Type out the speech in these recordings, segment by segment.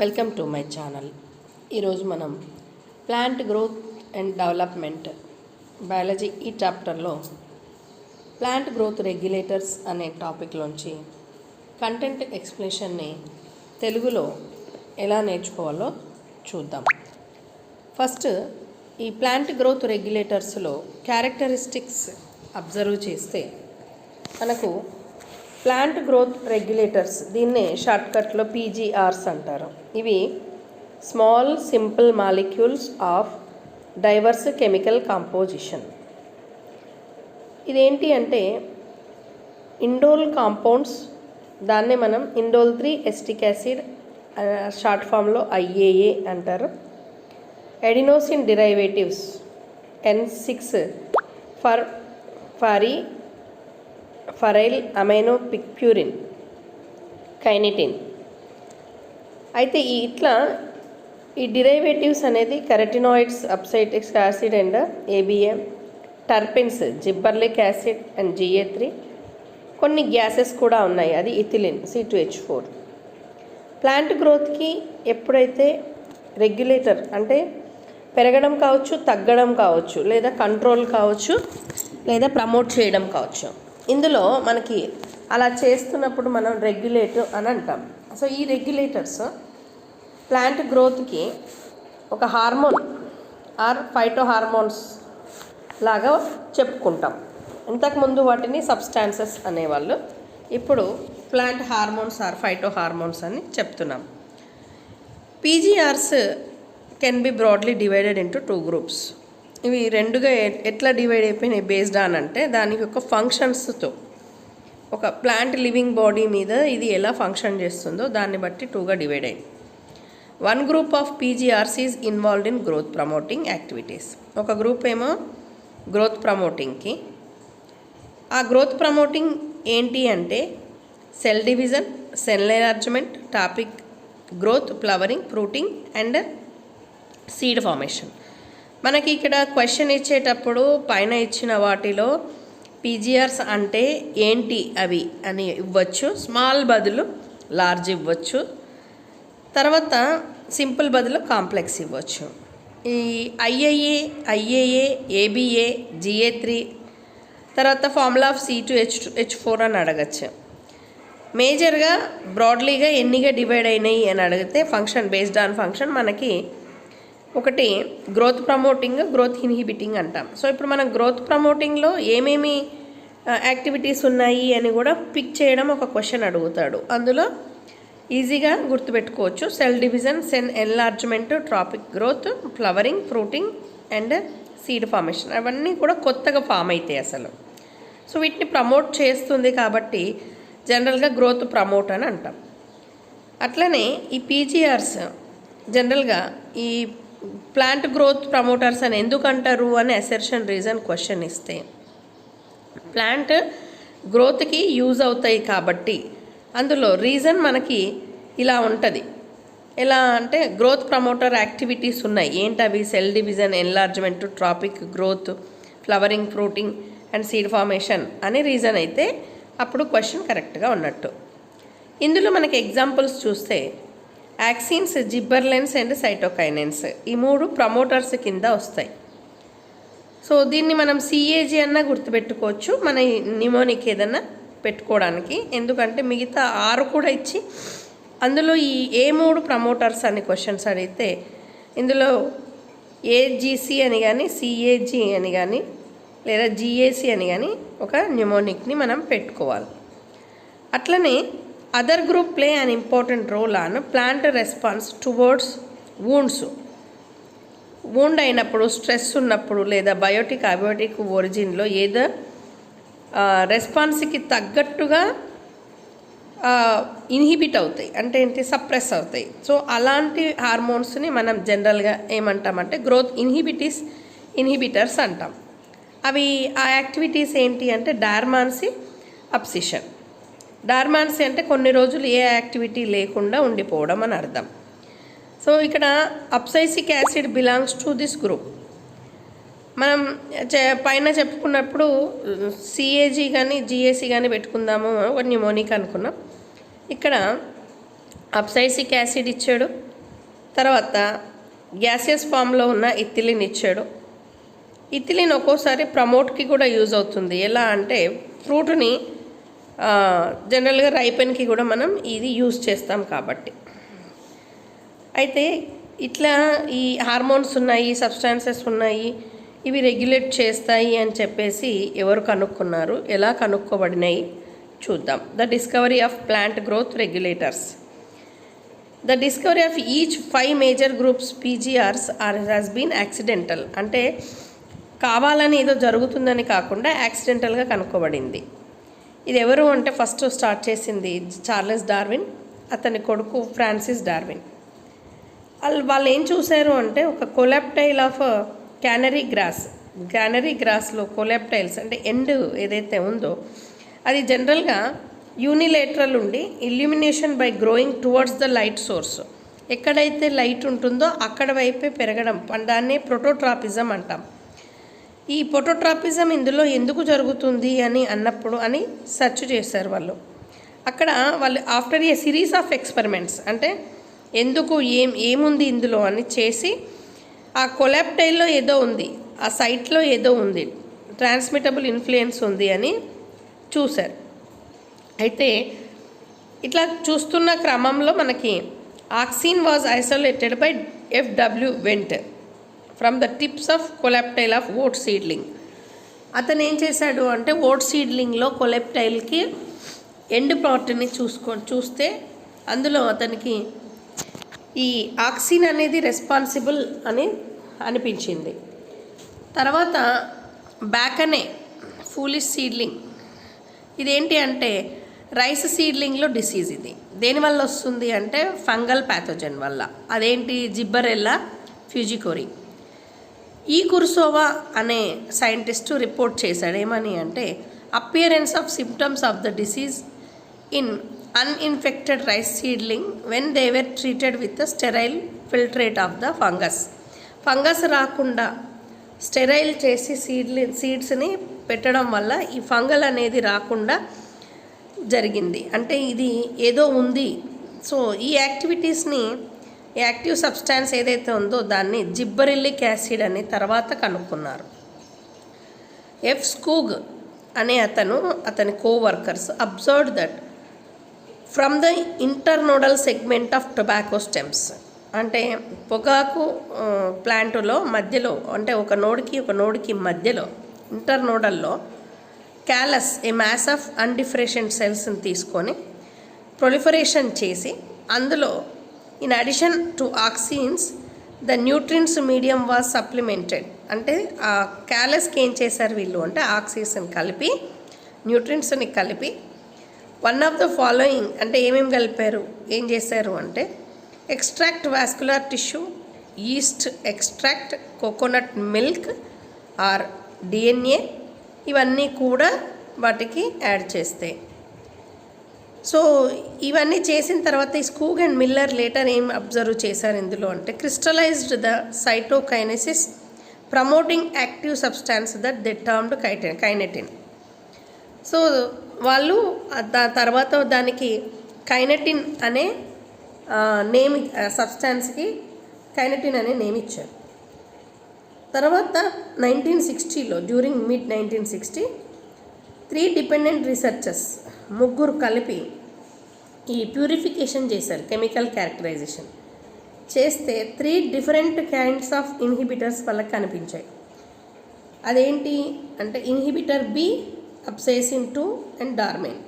Welcome to my channel. ఈరోజు మనం plant growth and development biology ఈ చాప్టర్లో ప్లాంట్ గ్రోత్ రెగ్యులేటర్స్ అనే టాపిక్లోంచి కంటెంట్ ఎక్స్ప్లెనేషన్ని తెలుగులో ఎలా నేర్చుకోవాలో చూద్దాం. ఫస్ట్ ఈ ప్లాంట్ గ్రోత్ రెగ్యులేటర్స్లో క్యారెక్టరిస్టిక్స్ అబ్జర్వ్ చేస్తే మనకు ప్లాంట్ గ్రోత్ రెగ్యులేటర్స్ దీన్నే షార్ట్కట్లో పీజీఆర్స్ అంటారు. ఇవి small simple molecules of diverse chemical composition. ఇదేంటి అంటే ఇండోల్ కాంపౌండ్స్ దాన్నే మనం indole three acetic acid short ఫామ్లో ఐఏఏ అంటారు. Adenosine derivatives N six fur furry furyl amino purine kinetin. అయితే ఈ ఇట్లా ఈ డిరైవేటివ్స్ అనేది carotenoids abscisic acid and ABA terpenes gibberellic acid and GA three కొన్ని గ్యాసెస్ కూడా ఉన్నాయి. అది ethylene C two H four. Plant గ్రోత్కి ఎప్పుడైతే రెగ్యులేటర్ అంటే పెరగడం కావచ్చు తగ్గడం కావచ్చు లేదా కంట్రోల్ కావచ్చు లేదా ప్రమోట్ చేయడం కావచ్చు ఇందులో మనకి అలా చేస్తున్నప్పుడు మనం రెగ్యులేటర్ అని అంటాం. సో ఈ రెగ్యులేటర్స్ ప్లాంట్ గ్రోత్కి ఒక హార్మోన్ ఆర్ ఫైటో హార్మోన్స్ లాగా చెప్పుకుంటాం. ఇంతకుముందు వాటిని సబ్స్టాన్సెస్ అనేవాళ్ళు ఇప్పుడు plant hormones or phyto hormones అని చెప్తున్నాం. PGRs can be broadly divided into two groups. ఇవి రెండుగా ఎట్లా డివైడ్ అయిపోయినాయి? బేస్డ్ ఆన్ అంటే దానికి ఒక ఫంక్షన్స్తో ఒక ప్లాంట్ లివింగ్ బాడీ మీద ఇది ఎలా ఫంక్షన్ చేస్తుందో దాన్ని బట్టి టూగా డివైడ్ అయింది. One group of PGRs involved in growth promoting activities ఒక గ్రూప్ ఏమో గ్రోత్ ప్రమోటింగ్కి ఆ గ్రోత్ ప్రమోటింగ్ ఏంటి అంటే cell division cell enlargement tropic growth flowering fruiting and seed formation మనకి ఇక్కడ క్వశ్చన్ ఇచ్చేటప్పుడు పైన ఇచ్చిన వాటిలో పీజీఆర్స్ అంటే ఏంటి అవి అని ఇవ్వచ్చు. స్మాల్ బదులు లార్జ్ ఇవ్వచ్చు. తర్వాత సింపుల్ బదులు కాంప్లెక్స్ ఇవ్వచ్చు. ఈ IIA IAA ABA GA three తర్వాత formula of C two H H four అని అడగచ్చు. మేజర్గా బ్రాడ్లీగా ఎన్నిగా డివైడ్ అయినాయి అని అడిగితే ఫంక్షన్ బేస్డ్ ఆన్ ఫంక్షన్ మనకి ఒకటి గ్రోత్ ప్రమోటింగ్ గ్రోత్ ఇన్హిబిటింగ్ అంటాం. సో ఇప్పుడు మనం గ్రోత్ ప్రమోటింగ్లో ఏమేమి యాక్టివిటీస్ ఉన్నాయి అని కూడా పిక్ చేయడం ఒక క్వశ్చన్ అడుగుతాడు. అందులో ఈజీగా గుర్తుపెట్టుకోవచ్చు. Cell division cell enlargement tropic growth flowering fruiting and seed formation అవన్నీ కూడా కొత్తగా ఫామ్ అవుతాయి అసలు. సో వీటిని ప్రమోట్ చేస్తుంది కాబట్టి జనరల్గా గ్రోత్ ప్రమోట్ అని అంటాం. అట్లనే ఈ పీజీఆర్స్ జనరల్గా ఈ ప్లాంట్ గ్రోత్ ప్రమోటర్స్ అని ఎందుకు అంటారు అని అసెర్షన్ రీజన్ క్వశ్చన్ ఇస్తే. ప్లాంట్ గ్రోత్కి యూజ్ అవుతాయి కాబట్టి అందులో రీజన్ మనకి ఇలా ఉంటుంది. ఎలా అంటే గ్రోత్ ప్రమోటర్ యాక్టివిటీస్ ఉన్నాయి. ఏంటవి cell division enlargement tropic growth flowering fruiting and seed formation అనే రీజన్ అయితే అప్పుడు క్వశ్చన్ కరెక్ట్గా ఉన్నట్టు. ఇందులో మనకి ఎగ్జాంపుల్స్ చూస్తే యాక్సిన్స్ జిబ్బర్లెన్స్ అండ్ సైటోకైనెన్స్ ఈ మూడు ప్రమోటర్స్ కింద వస్తాయి. సో దీన్ని మనం సిఏజీ అన్న గుర్తుపెట్టుకోవచ్చు. మన నిమోనిక్ ఏదన్నా పెట్టుకోవడానికి. ఎందుకంటే మిగతా ఆరు కూడా ఇచ్చి అందులో ఈ ఏ మూడు ప్రమోటర్స్ అని క్వశ్చన్స్ అడిగితే ఇందులో ఏజీసీ అని కానీ సిఏజీ అని కానీ లేదా జిఏసి అని కానీ ఒక న్యూమోనిక్ని మనం పెట్టుకోవాలి. అట్లనే other group play an important role on plant response towards wounds wound అయినప్పుడు స్ట్రెస్ ఉన్నప్పుడు లేదా బయోటిక్ అబయోటిక్ ఒరిజిన్లో ఏదో రెస్పాన్స్కి తగ్గట్టుగా ఇన్హిబిట్ అవుతాయి. అంటే ఏంటి? సప్రెస్ అవుతాయి. సో అలాంటి హార్మోన్స్ని మనం జనరల్గా ఏమంటామంటే గ్రోత్ ఇన్హిబిటీస్ ఇన్హిబిటర్స్ అంటాం. అవి ఆ యాక్టివిటీస్ ఏంటి అంటే డార్మాన్సీ అప్సిషన్ డార్మాన్సీ అంటే కొన్ని రోజులు ఏ యాక్టివిటీ లేకుండా ఉండిపోవడం అని అర్థం. సో ఇక్కడ abscisic acid belongs to this group. మనం పైన చెప్పుకున్నప్పుడు సిఏజీ కానీ జిఏసీ కానీ పెట్టుకుందాము ఒక న్యూమోనిక్ అనుకున్నాం. ఇక్కడ అప్సైసిక్ యాసిడ్ ఇచ్చాడు. తర్వాత గ్యాసియస్ ఫామ్లో ఉన్న ఇథిలిన్ ఇచ్చాడు. ఇథిలిన్ ఒక్కోసారి ప్రమోట్కి కూడా యూజ్ అవుతుంది. ఎలా అంటే ఫ్రూట్ని జనరల్గా రైపెన్కి కూడా మనం ఇది యూజ్ చేస్తాం కాబట్టి. అయితే ఇట్లా ఈ హార్మోన్స్ ఉన్నాయి సబ్స్టాన్సెస్ ఉన్నాయి ఇవి రెగ్యులేట్ చేస్తాయి అని చెప్పేసి ఎవరు కనుక్కున్నారు? ఎలా కనుక్కోబడినాయి? చూద్దాం. The discovery of plant growth regulators the discovery of each five major groups PGRs are has been accidental అంటే కావాలని ఏదో జరుగుతుందని కాకుండా యాక్సిడెంటల్గా కనుక్కోబడింది. ఇది ఎవరు అంటే ఫస్ట్ స్టార్ట్ చేసింది చార్లెస్ డార్విన్ అతని కొడుకు ఫ్రాన్సిస్ డార్విన్. వాళ్ళు వాళ్ళు ఏం చూశారు అంటే ఒక coleoptile of canary grass canary గ్రాస్లో coleoptiles అంటే ఎండ్ ఏదైతే ఉందో అది జనరల్గా యూనిలేటరల్ ఉండి illumination by growing towards the light source. ఎక్కడైతే లైట్ ఉంటుందో అక్కడ వైపే పెరగడం దాన్నే ప్రోటోట్రాపిజం అంటాం. ఈ పొటోట్రాపిజం ఇందులో ఎందుకు జరుగుతుంది అని అన్నప్పుడు అని సెర్చ్ చేశారు వాళ్ళు. అక్కడ వాళ్ళు after a series of experiments అంటే ఎందుకు ఏం ఏముంది ఇందులో అని చేసి ఆ కొలాప్టైల్లో ఏదో ఉంది ఆ సైట్లో ఏదో ఉంది ట్రాన్స్మిటబుల్ ఇన్ఫ్లుయెన్స్ ఉంది అని చూశారు. అయితే ఇట్లా చూస్తున్న క్రమంలో మనకి auxin was isolated by F W Went. From the tips of coleoptile of oat seedling అతను ఏం చేశాడు అంటే ఓట్ సీడ్లింగ్లో కొలెప్టైల్కి ఎండ్ పార్ట్ని చూసుకో చూస్తే అందులో అతనికి ఈ ఆక్సిన్ అనేది రెస్పాన్సిబుల్ అని అనిపించింది. తర్వాత బ్యాకనే ఫూలిష్ సీడ్లింగ్ ఇదేంటి అంటే రైస్ సీడ్లింగ్లో డిసీజ్ ఇది. దేనివల్ల వస్తుంది అంటే ఫంగల్ ప్యాథోజన్ వల్ల. అదేంటి? జిబ్బరెల్లా ఫ్యూజికోరి ఈ కుర్సోవా అనే సైంటిస్టు రిపోర్ట్ చేశాడు. ఏమని అంటే appearance of symptoms of the disease in uninfected rice seedling when they were treated with sterile filtrate of the fungus. Fungus రాకుండా స్టెరైల్ చేసి సీడ్లి సీడ్స్ని పెట్టడం వల్ల ఈ ఫంగల్ అనేది రాకుండా జరిగింది. అంటే ఇది ఏదో ఉంది. సో ఈ యాక్టివిటీస్ని యాక్టివ్ సబ్స్టాన్స్ ఏదైతే ఉందో దాన్ని జిబ్బరిల్లిక్ యాసిడ్ అని తర్వాత కనుక్కున్నారు. ఎఫ్ స్కూగ్ అనే అతను అతని coworkers observe that from the internodal segment of tobacco stems అంటే పొగాకు ప్లాంటులో మధ్యలో అంటే ఒక నోడికి ఒక నోడికి మధ్యలో ఇంటర్నోడల్లో క్యాలస్ ఏ మ్యాస్ ఆఫ్ అన్డిఫరెషెంట్ సెల్స్ని తీసుకొని ప్రొలిఫరేషన్ చేసి అందులో in addition to auxins the nutrients medium was supplemented అంటే ఆ క్యాలస్కి ఏం చేశారు వీళ్ళు? అంటే ఆక్సిజన్ కలిపి న్యూట్రిన్స్ని కలిపి వన్ ఆఫ్ ద ఫాలోయింగ్ అంటే ఏమేమి కలిపారు? ఏం చేశారు? అంటే extract vascular tissue yeast extract coconut milk or DNA ఇవన్నీ కూడా వాటికి యాడ్ చేస్తాయి సో ఇవన్నీ చేసిన తర్వాత ఈ స్కూగ్ అండ్ మిల్లర్ లేటర్ ఏం అబ్జర్వ్ చేశారు ఇందులో అంటే crystallized the cytokinesis promoting active substance that they termed కైటెన్ kinetin. So వాళ్ళు దా తర్వాత దానికి కైనటిన్ అనే నేమ్ సబ్స్టాన్స్కి కైనటిన్ అనే నేమ్ ఇచ్చారు. తర్వాత nineteen సిక్స్టీలో during mid nineteen sixty three dependent researchers ముగ్గురు కలిపి ఈ ప్యూరిఫికేషన్ చేశారు కెమికల్ క్యారెక్టరైజేషన్. చేస్తే three different kinds of inhibitors వాళ్ళకి కనిపించాయి. అదేంటి అంటే inhibitor B abscisin two and dormin.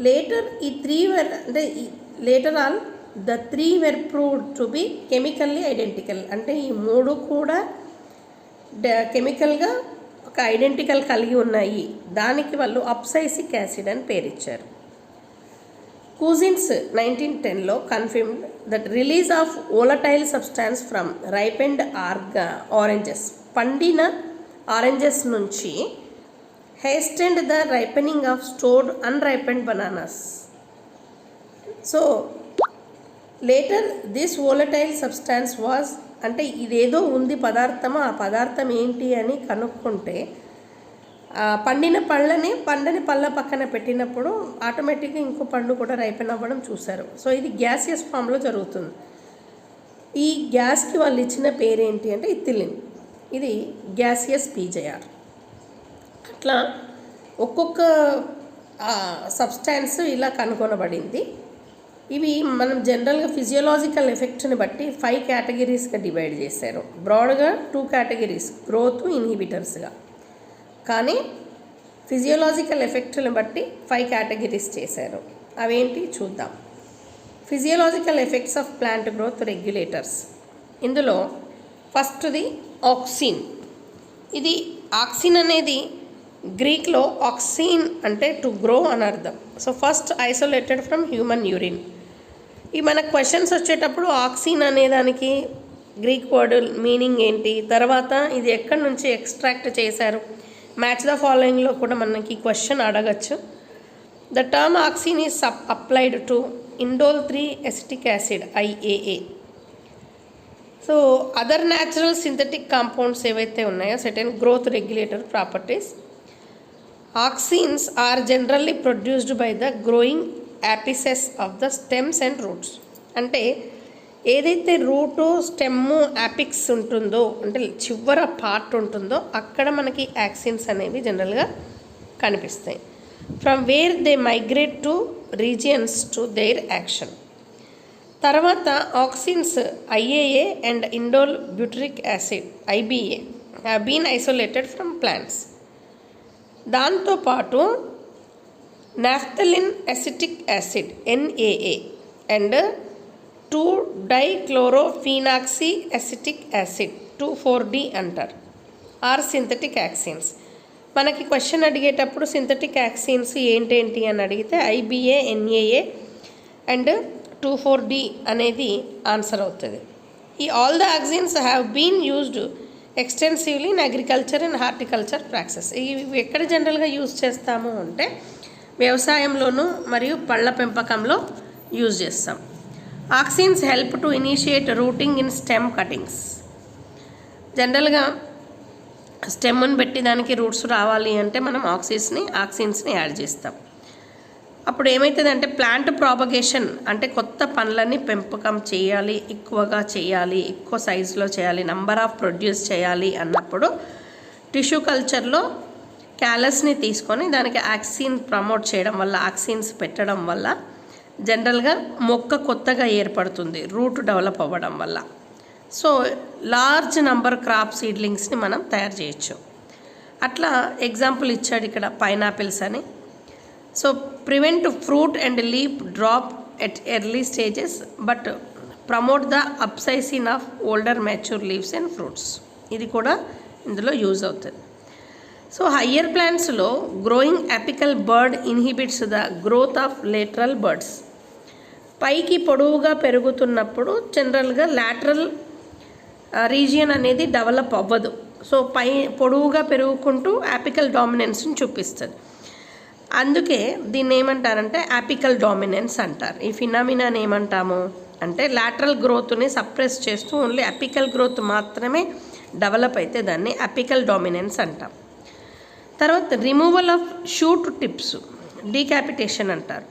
Later ఈ త్రీ వెర్ అంటే later all the three were proved to be chemically identical. అంటే ఈ మూడు కూడా కెమికల్గా ఒక ఐడెంటికల్ కలిగి ఉన్నాయి. దానికి వాళ్ళు అప్సైసిక్ యాసిడ్ అని పేరు ఇచ్చారు కూజిన్స్ నైన్టీన్ టెన్లో confirmed that release of volatile substance from ripened ఆర్గా oranges పండిన ఆరెంజెస్ నుంచి hastened the ripening of stored unripened bananas so later this volatile substance was అంటే ఇదేదో ఉంది పదార్థమా ఆ పదార్థం ఏంటి అని కనుక్కుంటే పండిన పళ్ళని పండని పళ్ళ పక్కన పెట్టినప్పుడు ఆటోమేటిక్గా ఇంకో పండు కూడా రైపెన్ అవ్వడం చూశారు. సో ఇది గ్యాసియస్ ఫామ్లో జరుగుతుంది. ఈ గ్యాస్కి వాళ్ళు ఇచ్చిన పేరేంటి అంటే ఇథిలిన్. ఇది గ్యాసియస్ పీజేఆర్. అట్లా ఒక్కొక్క సబ్స్టాన్స్ ఇలా కనుగొనబడింది. ఇవి మనం జనరల్గా ఫిజియోలాజికల్ ఎఫెక్ట్ని బట్టి ఫైవ్ కేటగిరీస్గా డివైడ్ చేశారు. బ్రాడ్గా టూ కేటగిరీస్ గ్రోత్ ఇన్హిబిటర్స్గా. కానీ ఫిజియోలాజికల్ ఎఫెక్ట్ని బట్టి ఫైవ్ కేటగిరీస్ చేశారు. అవేంటి చూద్దాం. Physiological effects of plant growth regulators. ఇందులో ఫస్ట్ది ఆక్సిన్. ఇది ఆక్సిన్ అనేది గ్రీక్లో ఆక్సిన్ అంటే టు గ్రో అని అర్థం. So first isolated from human urine. ఈ మన క్వశ్చన్స్ వచ్చేటప్పుడు ఆక్సిన్ అనే దానికి గ్రీక్ వర్డ్ మీనింగ్ ఏంటి? తర్వాత ఇది ఎక్కడి నుంచి ఎక్స్ట్రాక్ట్ చేశారు? మ్యాచ్ ద ఫాలోయింగ్లో కూడా మనకి క్వశ్చన్ అడగచ్చు. The term auxin is applied to indole three acetic acid IAA so other natural synthetic compounds ఏవైతే ఉన్నాయో certain growth regulator properties auxins are generally produced by the growing apices of the stems and roots అంటే ఏదైతే route stem యాపిక్స్ ఉంటుందో అంటే చివర part ఉంటుందో అక్కడ మనకి యాక్సిన్స్ అనేవి జనరల్గా కనిపిస్తాయి. From where they migrate to regions to their action తర్వాత auxins IAA and indole butyric acid IBA have been isolated from plants దాంతోపాటు naphthalene acetic acid NAA and two dichlorophenoxy acetic acid two four D అంటారు. Are synthetic auxins. మనకి question అడిగేటప్పుడు synthetic auxins ఏంటేంటి అని అడిగితే IBA NAA and two four D అనేది answer అవుతుంది. ఈ all the auxins have been used extensively in agriculture and horticulture practices ఇవి ఎక్కడ జనరల్గా యూజ్ చేస్తాము అంటే వ్యవసాయంలోనూ మరియు పళ్ళ పెంపకంలో యూజ్ చేస్తాం. Auxins help to initiate rooting in stem cuttings. జనరల్గా స్టెమ్ని పెట్టి దానికి రూట్స్ రావాలి అంటే మనం ఆక్సిన్స్ని ఆక్సిన్స్ని యాడ్ చేస్తాం. అప్పుడు ఏమవుతుందంటే ప్లాంట్ ప్రాపగేషన్ అంటే కొత్త పండ్లని పెంపకం చేయాలి ఎక్కువగా చేయాలి ఎక్కువ సైజులో చేయాలి నంబర్ ఆఫ్ ప్రొడ్యూస్ చేయాలి అన్నప్పుడు టిష్యూ కల్చర్లో క్యాలస్ని తీసుకొని దానికి ఆక్సిన్ ప్రమోట్ చేయడం వల్ల ఆక్సిన్స్ పెట్టడం వల్ల జనరల్గా మొక్క కొత్తగా ఏర్పడుతుంది రూట్ డెవలప్ అవ్వడం వల్ల. సో లార్జ్ నంబర్ క్రాప్ సీడ్లింగ్స్ని మనం తయారు చేయొచ్చు. అట్లా ఎగ్జాంపుల్ ఇచ్చాడు ఇక్కడ పైనాపిల్స్ అని. So prevent fruit and leaf drop at early stages but promote the abscission of older mature leaves and fruits. ఇది కూడా ఇందులో యూజ్ అవుతుంది. So higher ప్లాంట్స్లో growing apical bud inhibits the growth of lateral buds పైకి పొడవుగా పెరుగుతున్నప్పుడు జనరల్గా lateral region అనేది develop అవ్వదు. సో పై పొడవుగా పెరుగుకుంటూ యాపికల్ డామినెన్స్ని చూపిస్తుంది. అందుకే దీన్ని ఏమంటారంటే యాపికల్ డామినెన్స్ అంటారు. ఈ ఫినామినాని ఏమంటాము అంటే లాటరల్ గ్రోత్ని సప్రెస్ చేస్తూ ఓన్లీ అపికల్ గ్రోత్ మాత్రమే డెవలప్ అయితే దాన్ని అపికల్ డామినెన్స్ అంటాం. తర్వాత removal of shoot tips decapitation అంటారు.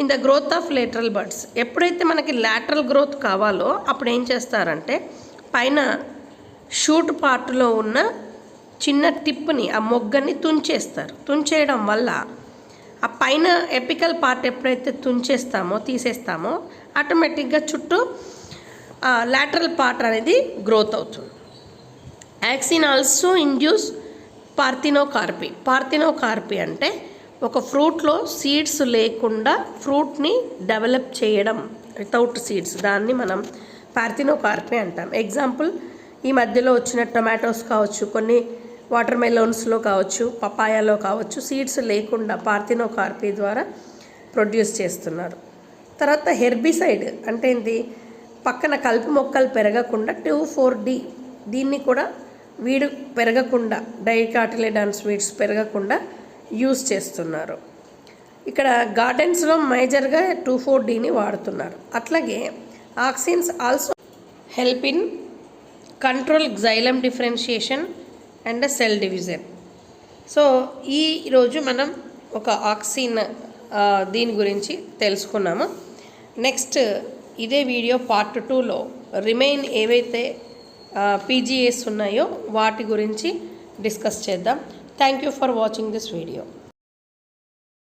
In the growth of lateral buds ఎప్పుడైతే మనకి లాటరల్ గ్రోత్ కావాలో అప్పుడు ఏం చేస్తారంటే పైన షూట్ పార్ట్లో ఉన్న చిన్న టిప్ని ఆ మొగ్గని తుంచేస్తారు. తుంచేయడం వల్ల ఆ పైన ఎపికల్ పార్ట్ ఎప్పుడైతే తుంచేస్తామో తీసేస్తామో ఆటోమేటిక్గా చుట్టూ లాటరల్ పార్ట్ అనేది గ్రోత్ అవుతుంది. యాక్సిన్ ఆల్సో ఇండ్యూస్ పార్థినోకార్పి పార్థినోకార్పి అంటే ఒక ఫ్రూట్లో సీడ్స్ లేకుండా ఫ్రూట్ని డెవలప్ చేయడం వితౌట్ సీడ్స్. దాన్ని మనం పార్థినోకార్పి అంటాం. ఎగ్జాంపుల్ ఈ మధ్యలో వచ్చిన టొమాటోస్ కావచ్చు కొన్ని వాటర్ మెలోన్స్లో కావచ్చు పపాయాలో కావచ్చు సీడ్స్ లేకుండా పార్థినోకార్పి ద్వారా ప్రొడ్యూస్ చేస్తున్నారు. తర్వాత హెర్బిసైడ్ అంటే ఏంటి? పక్కన కలుపు మొక్కలు పెరగకుండా టూ ఫోర్ డి దీన్ని కూడా వీడు పెరగకుండా డైకాటిలిడాన్స్ వీడ్స్ పెరగకుండా యూస్ చేస్తున్నారు. ఇక్కడ గార్డెన్స్లో మేజర్గా టూ ఫోర్ డీని వాడుతున్నారు. అట్లాగే auxins also help in control xylem differentiation and cell division. So ఈ రోజు మనం ఒక ఆక్సిన్ దీని గురించి తెలుసుకున్నాము. నెక్స్ట్ ఇదే వీడియో పార్ట్ టూలో. రిమైన్ ఏవైతే పీజీఎస్ ఉన్నాయో వాటి గురించి డిస్కస్ చేద్దాం. Thank you for watching this video